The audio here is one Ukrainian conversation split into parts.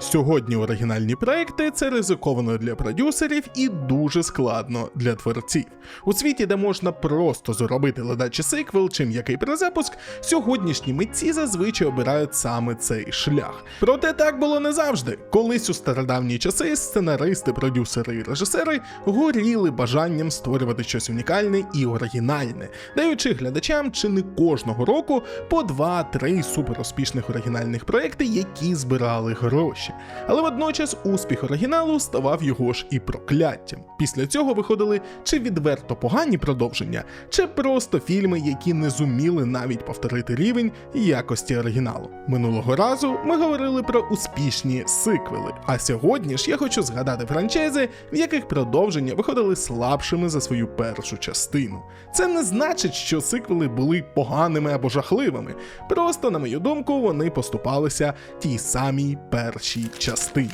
Сьогодні оригінальні проекти це ризиковано для продюсерів і дуже складно для творців. У світі, де можна просто зробити ледачий сиквел чи м'який перезапуск, сьогоднішні митці зазвичай обирають саме цей шлях. Проте так було не завжди. Колись у стародавні часи сценаристи, продюсери і режисери горіли бажанням створювати щось унікальне і оригінальне, даючи глядачам чи не кожного року по 2-3 суперуспішних оригінальних проекти, які збирали гроші. Але водночас успіх оригіналу ставав його ж і прокляттям. Після цього виходили чи відверто погані продовження, чи просто фільми, які не зуміли навіть повторити рівень якості оригіналу. Минулого разу ми говорили про успішні сиквели. А сьогодні ж я хочу згадати франчайзи, в яких продовження виходили слабшими за свою першу частину. Це не значить, що сиквели були поганими або жахливими. Просто, на мою думку, вони поступалися тій самій першій частині.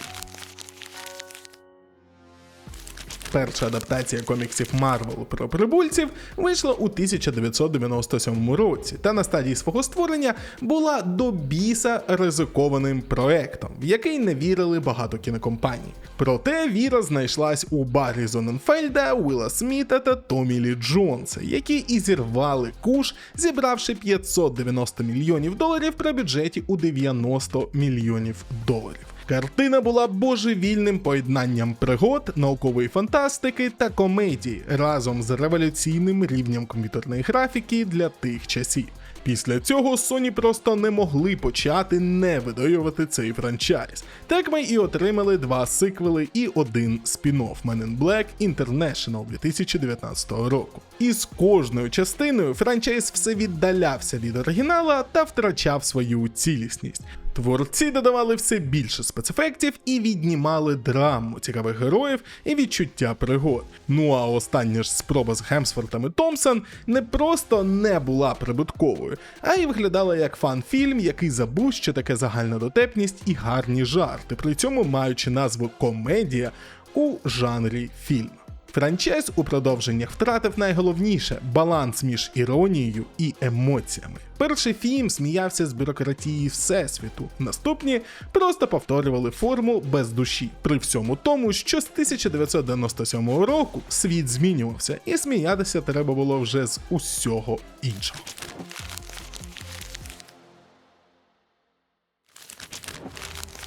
Перша адаптація коміксів Марвел про прибульців вийшла у 1997 році, та на стадії свого створення була до біса ризикованим проектом, в який не вірили багато кінокомпаній. Проте віра знайшлась у Баррі Зоненфельда, Уіла Сміта та Томі Лі Джонса, які і зірвали куш, зібравши 590 мільйонів доларів при бюджеті у 90 мільйонів доларів. Картина була божевільним поєднанням пригод, наукової фантастики та комедії разом з революційним рівнем комп'ютерної графіки для тих часів. Після цього Sony просто не могли почати не видоювати цей франчайз. Так ми і отримали два сиквели і один спін-офф Man in Black International 2019 року. І з кожною частиною франчайз все віддалявся від оригінала та втрачав свою цілісність. Творці додавали все більше спецефектів і віднімали драму цікавих героїв і відчуття пригод. Ну а остання ж спроба з Гемсфортом і Томпсон не просто не була прибутковою, а й виглядала як фан-фільм, який забув, що таке загальна дотепність і гарні жарти, при цьому маючи назву комедія у жанрі фільму. Франчайз у продовженнях втратив найголовніше баланс між іронією і емоціями. Перший фільм сміявся з бюрократії Всесвіту, наступні просто повторювали форму без душі, при всьому тому, що з 1997 року світ змінювався, і сміятися треба було вже з усього іншого.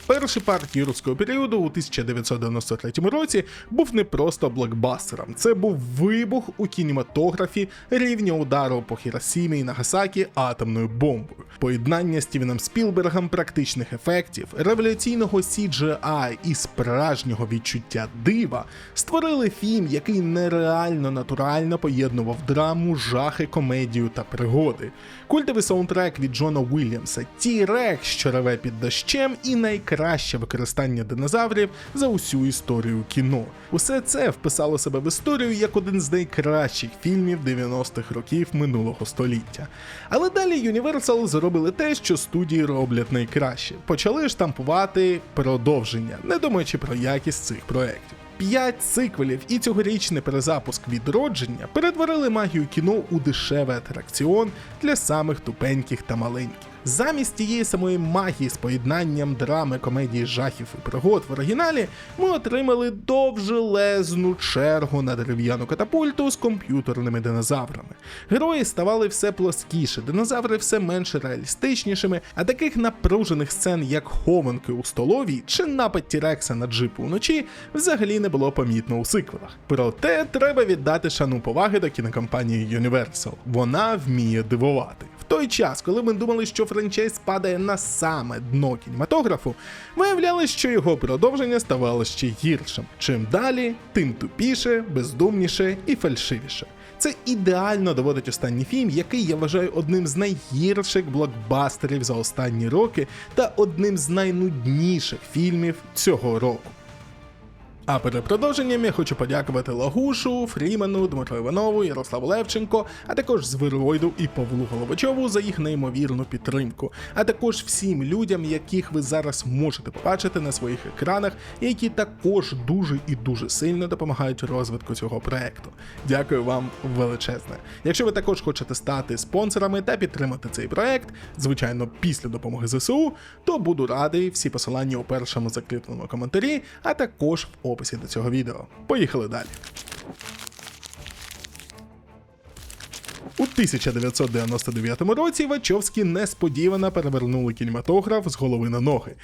Перший парк юрського періоду у 1993 році був не просто блокбастером, це був вибух у кінематографі рівня удару по Хіросімі і Нагасакі атомною бомбою, поєднання Стівеном Спілбергом практичних ефектів, революційного CGI і справжнього відчуття дива створили фільм, який нереально натурально поєднував драму, жахи, комедію та пригоди. Культовий саундтрек від Джона Уільямса, Ті-Рек, що реве під дощем, і найкраще використання динозаврів за усю історію кіно. Усе це вписало себе в історію як один з найкращих фільмів 90-х років минулого століття. Але далі Universal зробили те, що студії роблять найкраще. Почали штампувати продовження, не думаючи про якість цих проєктів. П'ять сиквелів і цьогорічний перезапуск відродження перетворили магію кіно у дешевий атракціон для самих тупеньких та маленьких. Замість тієї самої магії з поєднанням драми, комедії, жахів і пригод в оригіналі ми отримали довжелезну чергу на дерев'яну катапульту з комп'ютерними динозаврами. Герої ставали все плоскіше, динозаври все менш реалістичнішими, а таких напружених сцен, як хованки у столовій чи напад Тірекса на джипу вночі, взагалі не було помітно у сиквелах. Проте треба віддати шану поваги до кінокомпанії Universal. Вона вміє дивувати. В той час, коли ми думали, що франчайз падає на саме дно кінематографу, виявлялось, що його продовження ставало ще гіршим. Чим далі, тим тупіше, бездумніше і фальшивіше. Це ідеально доводить останній фільм, який я вважаю одним з найгірших блокбастерів за останні роки та одним з найнудніших фільмів цього року. А перед продовженням я хочу подякувати Лагушу, Фрімену, Дмитру Іванову, Ярославу Левченко, а також Звиройду і Павлу Головачову за їх неймовірну підтримку, а також всім людям, яких ви зараз можете побачити на своїх екранах, які також дуже і дуже сильно допомагають розвитку цього проекту. Дякую вам величезне. Якщо ви також хочете стати спонсорами та підтримати цей проект, звичайно, після допомоги ЗСУ, то буду радий всі посилання у першому закріпленому коментарі, а також в описі до цього відео. Поїхали далі. У 1999 році Вачовські несподівано перевернули кінематограф з голови на ноги.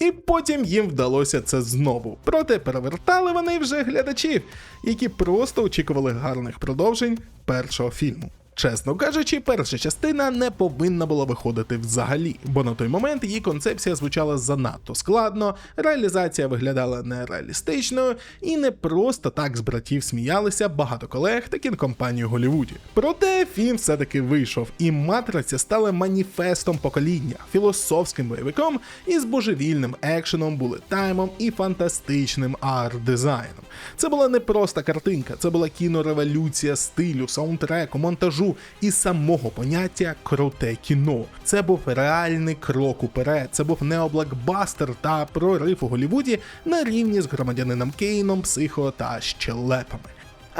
І потім їм вдалося це знову. Проте перевертали вони вже глядачів, які просто очікували гарних продовжень першого фільму. Чесно кажучи, перша частина не повинна була виходити взагалі, бо на той момент її концепція звучала занадто складно, реалізація виглядала нереалістичною, і не просто так з братів сміялися багато колег та кінкомпаній у Голлівуді. Проте фільм все-таки вийшов, і матриця стала маніфестом покоління, філософським бойовиком із божевільним екшеном, булетаймом і фантастичним арт-дизайном. Це була не просто картинка, це була кінореволюція стилю, саундтреку, монтажу і самого поняття круте кіно. Це був реальний крок уперед. Це був необлокбастер та прорив у Голлівуді на рівні з громадянином Кейном, психо та щелепами.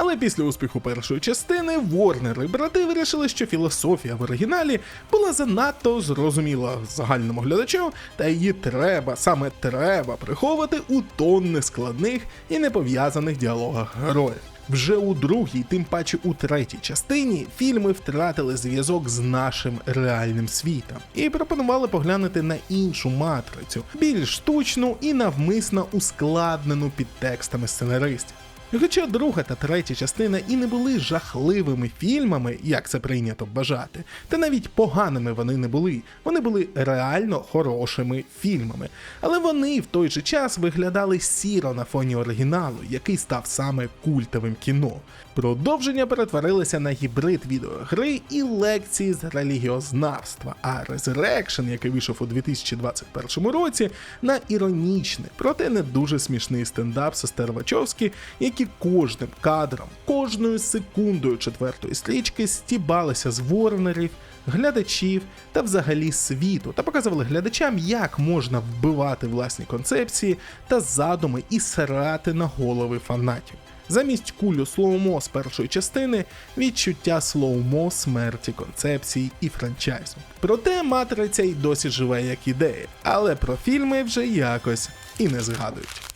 Але після успіху першої частини Ворнер і брати вирішили, що філософія в оригіналі була занадто зрозуміла загальному глядачу, та її треба, саме треба приховувати у тонни складних і непов'язаних діалогах героїв. Вже у другій, тим паче у третій частині, фільми втратили зв'язок з нашим реальним світом і пропонували поглянути на іншу матрицю, більш штучну і навмисно ускладнену під текстами сценаристів. Хоча друга та третя частина і не були жахливими фільмами, як це прийнято вважати, та навіть поганими вони не були. Вони були реально хорошими фільмами. Але вони в той же час виглядали сіро на фоні оригіналу, який став саме культовим кіно. Продовження перетворилися на гібрид відеогри і лекції з релігіознавства, а Resurrection, який вийшов у 2021 році, на іронічний, проте не дуже смішний стендап сестер Вачовські, які кожним кадром, кожною секундою четвертої стрічки стібалися з ворнерів, глядачів та взагалі світу, та показували глядачам, як можна вбивати власні концепції та задуми і сирати на голови фанатів. Замість кулю слоумо з першої частини відчуття слоумо смерті концепцій і франчайзу. Проте матриця й досі живе як ідея, але про фільми вже якось і не згадують.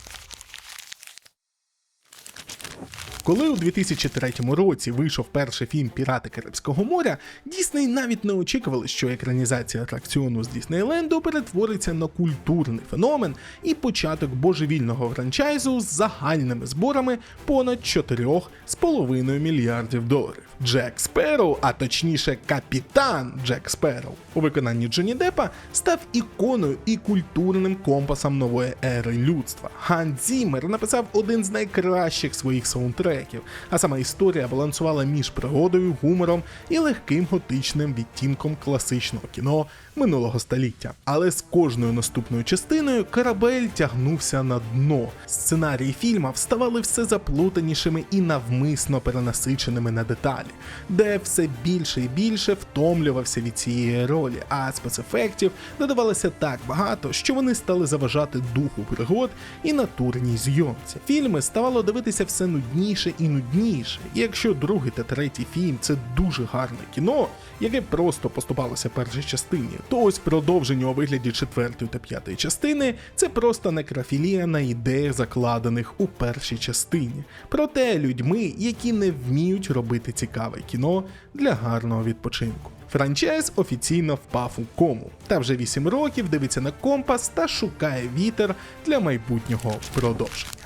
Коли у 2003 році вийшов перший фільм Пірати Карибського моря, Дісней навіть не очікували, що екранізація атракціону з Діснейленду перетвориться на культурний феномен і початок божевільного франчайзу з загальними зборами понад 4,5 мільярдів доларів. Джек Спероу, а точніше капітан Джек Спероу, у виконанні Джонні Деппа став іконою і культурним компасом нової ери людства. Хан Зіммер написав один з найкращих своїх саундтреків, а сама історія балансувала між пригодою, гумором і легким готичним відтінком класичного кіно минулого століття. Але з кожною наступною частиною корабель тягнувся на дно. Сценарії фільма вставали все заплутанішими і навмисно перенасиченими на деталі, де все більше і більше втомлювався від цієї ролі, а спецефектів додавалося так багато, що вони стали заважати духу пригод і натурній зйомці. Фільми ставало дивитися все нудніше і нудніше. І якщо другий та третій фільм це дуже гарне кіно, яке просто поступалося першій частині, то ось продовження у вигляді четвертої та п'ятої частини це просто некрофілія на ідеях, закладених у першій частині. Проте людьми, які не вміють робити цікаве кіно для гарного відпочинку. Франчайз офіційно впав у кому, та вже 8 років дивиться на компас та шукає вітер для майбутнього продовження.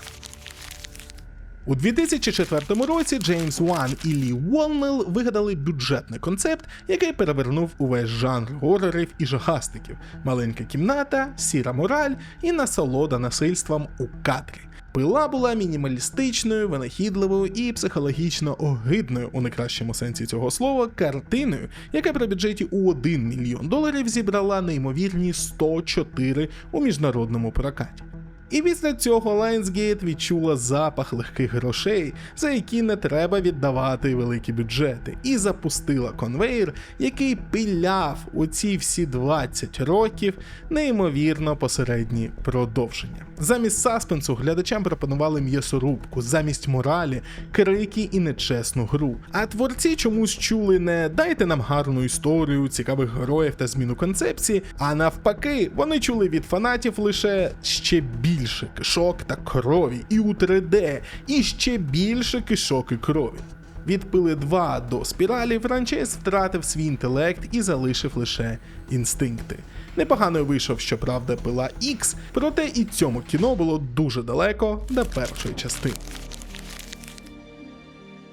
У 2004 році Джеймс Ван і Лі Уолнел вигадали бюджетний концепт, який перевернув увесь жанр горорів і жахастиків: маленька кімната, сіра мораль і насолода насильством у кадрі. Пила була мінімалістичною, винахідливою і психологічно огидною у найкращому сенсі цього слова картиною, яка при бюджеті у 1 мільйон доларів зібрала неймовірні 104 у міжнародному прокаті. І після цього Lionsgate відчула запах легких грошей, за які не треба віддавати великі бюджети, і запустила конвейер, який пиляв у ці всі 20 років неймовірно посередні продовження. Замість саспенсу глядачам пропонували м'ясорубку, замість моралі, крики і нечесну гру. А творці чомусь чули не дайте нам гарну історію, цікавих героїв та зміну концепції, а навпаки, вони чули від фанатів лише ще більше кишок та крові, і у 3D, і ще більше кишок і крові. Від пили 2 до спіралі Франчес втратив свій інтелект і залишив лише інстинкти. Непогано вийшов, щоправда, пила X, проте і цьому кіно було дуже далеко до першої частини.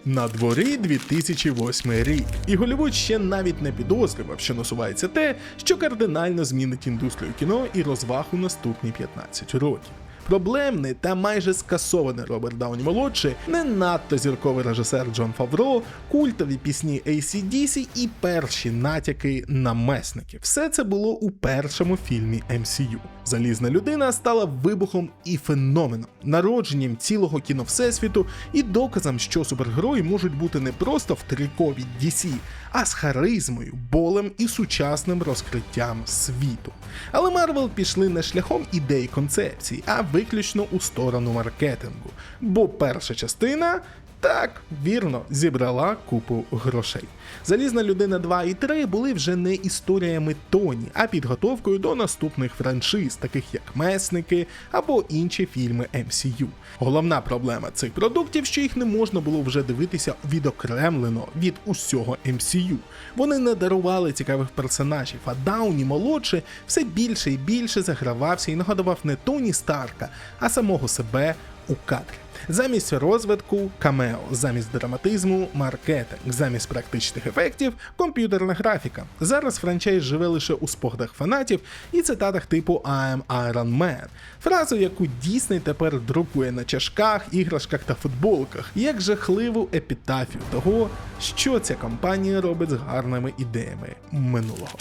На дворі 2008 рік, і Голівуд ще навіть не підозрював, що насувається те, що кардинально змінить індустрію кіно і розваг у наступні 15 років. Проблемний та майже скасований Роберт Дауні молодший, не надто зірковий режисер Джон Фавро, культові пісні ACDC і перші натяки на месники. Все це було у першому фільмі MCU. Залізна людина стала вибухом і феноменом, народженням цілого кіно всесвіту і доказом, що супергерої можуть бути не просто в трикові DC, а з харизмою, болем і сучасним розкриттям світу. Але Марвел пішли не шляхом ідей концепцій, а виключно у сторону маркетингу. Бо перша частина. Так, вірно, зібрала купу грошей. Залізна людина 2 і 3 були вже не історіями Тоні, а підготовкою до наступних франшиз, таких як Месники або інші фільми MCU. Головна проблема цих продуктів, що їх не можна було вже дивитися відокремлено від усього MCU. Вони не дарували цікавих персонажів, а Дауні молодший все більше і більше загравався і нагадував не Тоні Старка, а самого себе у кадрі. Замість розвитку камео, замість драматизму маркетинг, замість практичних ефектів комп'ютерна графіка. Зараз франчайз живе лише у спогадах фанатів і цитатах типу I am Iron Man, фразу, яку Дісней тепер друкує на чашках, іграшках та футболках, як жахливу епітафію того, що ця компанія робить з гарними ідеями минулого.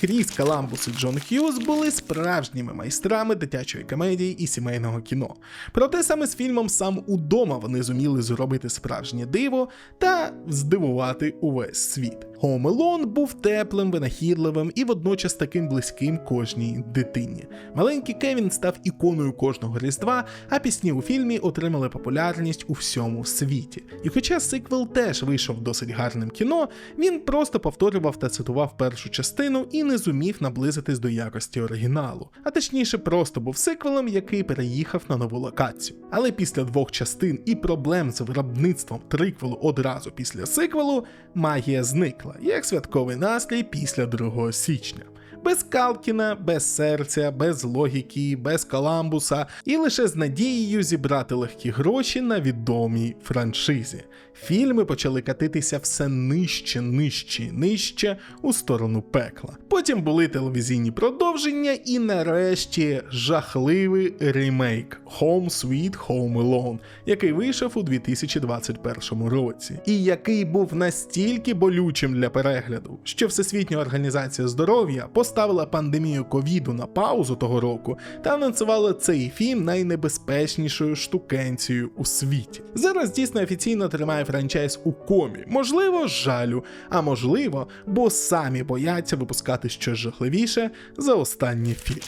Кріс Каламбус і Джон Хьюз були справжніми майстрами дитячої комедії і сімейного кіно. Проте саме з фільмом сам удома вони зуміли зробити справжнє диво та здивувати увесь світ. Alone був теплим, винахідливим і водночас таким близьким кожній дитині. Маленький Кевін став іконою кожного різдва, а пісні у фільмі отримали популярність у всьому світі. І хоча сиквел теж вийшов досить гарним кіно, він просто повторював та цитував першу частину і не зумів наблизитись до якості оригіналу, а точніше, просто був сиквелом, який переїхав на нову локацію. Але після двох частин і проблем з виробництвом триквелу одразу після сиквелу магія зникла, як святковий настрій після 2 січня. Без Калкіна, без серця, без логіки, без Коламбуса і лише з надією зібрати легкі гроші на відомій франшизі. Фільми почали катитися все нижче, нижче, і нижче у сторону пекла. Потім були телевізійні продовження, і нарешті жахливий ремейк Home Sweet Home Alone, який вийшов у 2021 році, і який був настільки болючим для перегляду, що Всесвітня організація здоров'я поставила пандемію ковіду на паузу того року та анонсувала цей фільм найнебезпечнішою штукенцією у світі. Зараз дійсно офіційно тримає франчайз у комі, можливо, жалю, а можливо, бо самі бояться випускати щось жахливіше за останній фільм.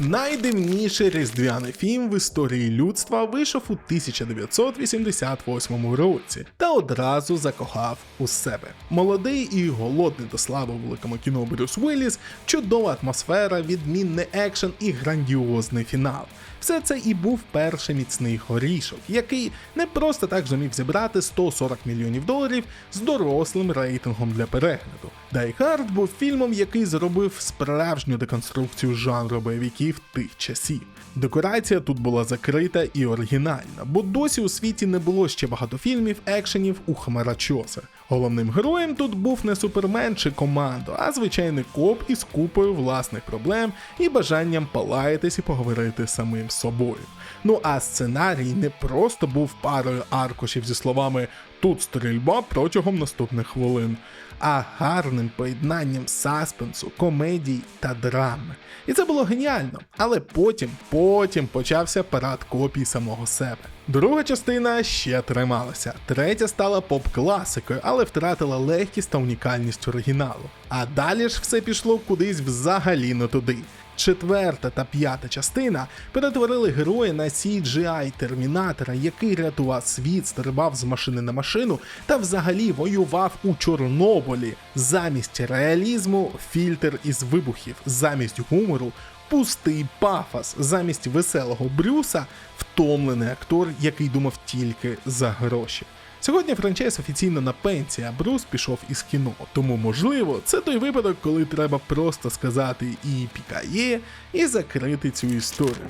Найдивніший різдвяний фільм в історії людства вийшов у 1988 році та одразу закохав у себе. Молодий і голодний до слави у великому кіно Брюс Уилліс, чудова атмосфера, відмінний екшен і грандіозний фінал. Все це і був перший міцний горішок, який не просто так зумів зібрати 140 мільйонів доларів з дорослим рейтингом для перегляду. Hard був фільмом, який зробив справжню деконструкцію жанру бойовиків тих часів. Декорація тут була закрита і оригінальна, бо досі у світі не було ще багато фільмів, екшенів у хмарачоса. Головним героєм тут був не супермен чи командо, а звичайний коп із купою власних проблем і бажанням полаятись і поговорити з самим собою. Ну а сценарій не просто був парою аркушів зі словами тут стрільба протягом наступних хвилин, а гарним поєднанням саспенсу, комедій та драми. І це було геніально. Але потім, потім почався парад копій самого себе. Друга частина ще трималася, третя стала поп-класикою, але втратила легкість та унікальність оригіналу. А далі ж все пішло кудись взагалі не туди. Четверта та п'ята частина перетворили героя на CGI термінатора, який рятував світ, стрибав з машини на машину та взагалі воював у Чорнобилі. Замість реалізму фільтр із вибухів, замість гумору. Пустий пафос замість веселого Брюса, втомлений актор, який думав тільки за гроші. Сьогодні франчайз офіційно на пенсії, а Брус пішов із кіно. Тому, можливо, це той випадок, коли треба просто сказати і пікає, і закрити цю історію.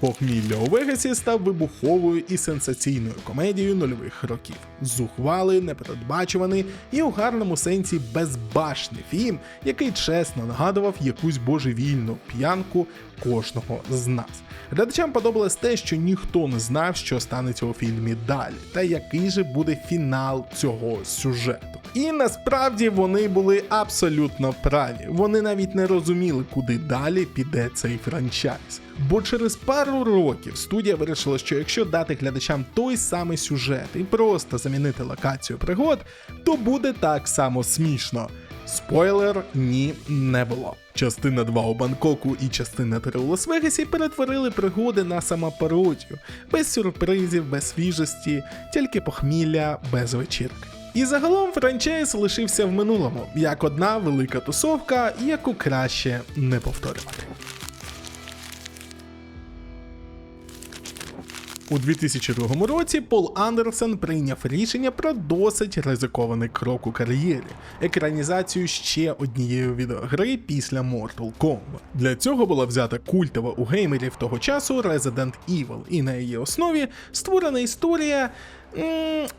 Похмілля у Вегасі став вибуховою і сенсаційною комедією нульових років. Зухвалий, непередбачуваний і у гарному сенсі безбашний фільм, який чесно нагадував якусь божевільну п'янку кожного з нас. Глядачам подобалось те, що ніхто не знав, що станеться у фільмі далі, та який же буде фінал цього сюжету. І насправді вони були абсолютно праві. Вони навіть не розуміли, куди далі піде цей франчайз. Бо через пару років студія вирішила, що якщо дати глядачам той самий сюжет і просто замінити локацію пригод, то буде так само смішно. Спойлер ні не було. Частина 2 у Бангкоку і частина 3 у Лас-Вегасі перетворили пригоди на самопародію, без сюрпризів, без свіжості, тільки похмілля без вечірки. І загалом франчайз лишився в минулому, як одна велика тусовка, яку краще не повторювати. У 2002 році Пол Андерсон прийняв рішення про досить ризикований крок у кар'єрі екранізацію ще однієї відеогри після Mortal Kombat. Для цього була взята культова у геймерів того часу Resident Evil, і на її основі створена історія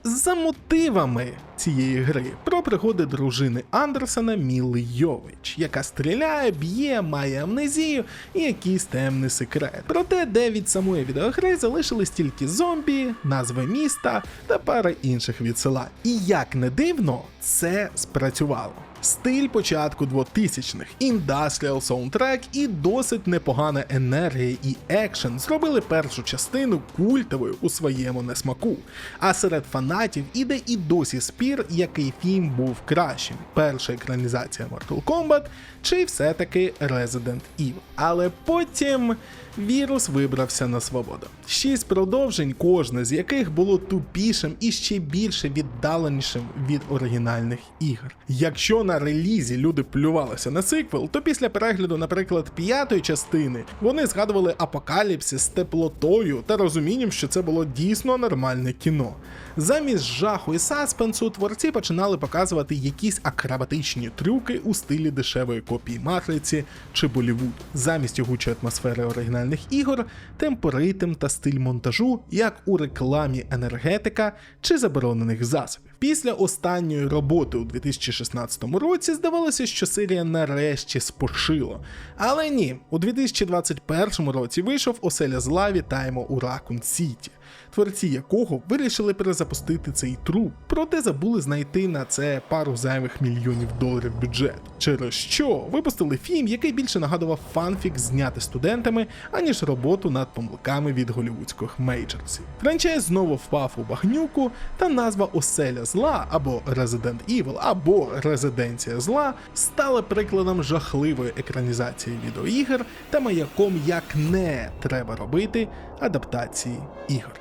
за мотивами цієї гри про пригоди дружини Андерсона Міли Йович, яка стріляє, б'є, має амнезію і якийсь темний секрет. Проте, де від самої відеогри залишились тільки зомбі, назви міста та пара інших відсилань. І як не дивно, це спрацювало. Стиль початку 2000-х, індастріал саундтрек і досить непогана енергія і екшен зробили першу частину культовою у своєму несмаку. А серед фанатів іде і досі спір, який фільм був кращим: перша екранізація Mortal Kombat чи все-таки Resident Evil. Але потім вірус вибрався на свободу. Шість продовжень, кожне з яких було тупішим і ще більше віддаленішим від оригінальних ігор. Якщо на релізі люди плювалися на сиквел, то після перегляду, наприклад, п'ятої частини вони згадували апокаліпсис з теплотою та розумінням, що це було дійсно нормальне кіно. Замість жаху і саспенсу творці починали показувати якісь акробатичні трюки у стилі дешевої копії матриці чи Болівуд. Замість тягучої атмосфери оригінальних ігор, темпоритм та стиль монтажу, як у рекламі енергетика чи заборонених засобів. Після останньої роботи у 2016 році здавалося, що серія нарешті спочила. Але ні, у 2021 році вийшов оселя зла вітаємо у Ракун Сіті творці якого вирішили перезапустити цей труп, проте забули знайти на це пару зайвих мільйонів доларів бюджет. Через що випустили фільм, який більше нагадував фанфік зняти студентами, аніж роботу над помилками від голівудських мейджорсів. Франчайз знову впав у багнюку, та назва Оселя зла або Resident Evil, або Резиденція зла стала прикладом жахливої екранізації відеоігр та маяком, як не треба робити адаптації ігор.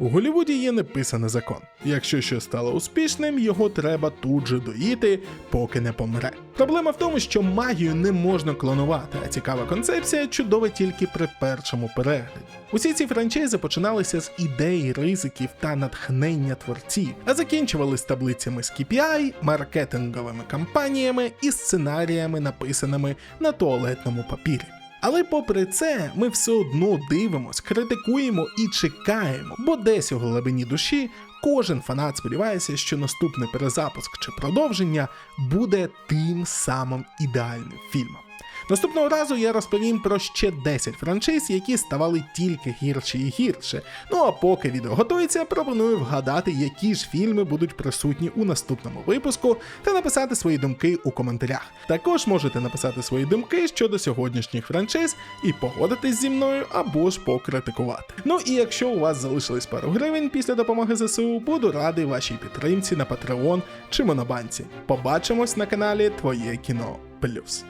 У Голлівуді є неписаний закон. Якщо щось стало успішним, його треба тут же доїти, поки не помре. Проблема в тому, що магію не можна клонувати, а цікава концепція чудова тільки при першому перегляді. Усі ці франчайзи починалися з ідей, ризиків та натхнення творців, а закінчувались таблицями з KPI, маркетинговими кампаніями і сценаріями, написаними на туалетному папірі. Але попри це, ми все одно дивимось, критикуємо і чекаємо, бо десь у глибині душі кожен фанат сподівається, що наступний перезапуск чи продовження буде тим самим ідеальним фільмом. Наступного разу я розповім про ще 10 франшиз, які ставали тільки гірші і гірше. Ну а поки відео готується, пропоную вгадати, які ж фільми будуть присутні у наступному випуску, та написати свої думки у коментарях. Також можете написати свої думки щодо сьогоднішніх франшиз і погодитись зі мною або ж покритикувати. Ну і якщо у вас залишились пару гривень після допомоги ЗСУ, буду радий вашій підтримці на Patreon чи Монобанці. Побачимось на каналі Твоє кіно Плюс.